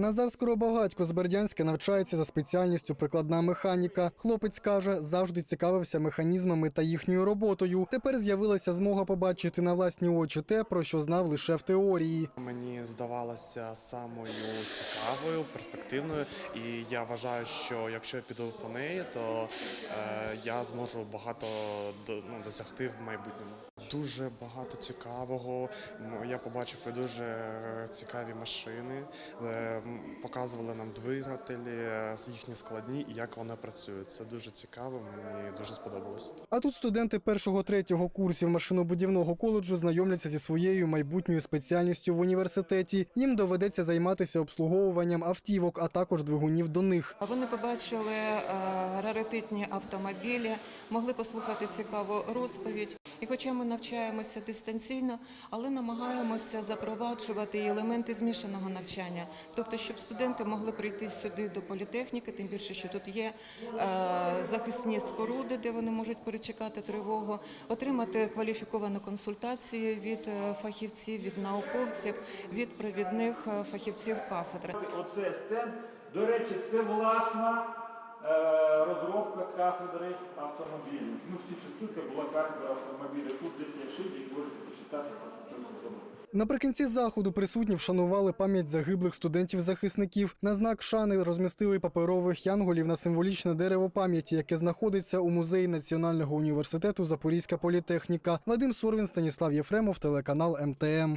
Назар Скоробагатько з Бердянська навчається за спеціальністю прикладна механіка. Хлопець каже, завжди цікавився механізмами та їхньою роботою. Тепер з'явилася змога побачити на власні очі те, про що знав лише в теорії. Мені здавалося самою цікавою, перспективною, і я вважаю, що якщо я піду по неї, то е, я зможу багато ну, досягти в майбутньому. Дуже багато цікавого. Я побачив і дуже цікаві машини. Е, Показували нам двигателі, е, їхні складні і як вони працюють. Це дуже цікаво. Мені дуже сподобалось. А тут студенти першого-третього курсів машинобудівного коледжу знайомляться зі своєю майбутньою спеціальністю в університеті. Їм доведеться займатися обслуговуванням автівок, а також двигунів до них. Вони побачили е, раритетні автомобілі, могли послухати цікаву розповідь. І хоча ми навчаємося дистанційно, але намагаємося запроваджувати і елементи змішаного навчання, тобто, щоб студенти могли прийти сюди до політехніки, тим більше, що тут є е, захисні споруди, де вони можуть перечекати тривогу, отримати кваліфіковану консультацію від е, фахівців, від науковців, від провідних е, фахівців кафедри. Оце стенд. До речі, це власна розробка кафедри автомобілів. Ну, всі часи це була кафедра автомобілів. Тут десь є шильдик, можете почитати. Наприкінці заходу присутні вшанували пам'ять загиблих студентів-захисників. На знак шани розмістили паперових янголів на символічне дерево пам'яті, яке знаходиться у музеї Національного університету Запорізька політехніка. Вадим Сурвін, Станіслав Єфремов, телеканал МТМ.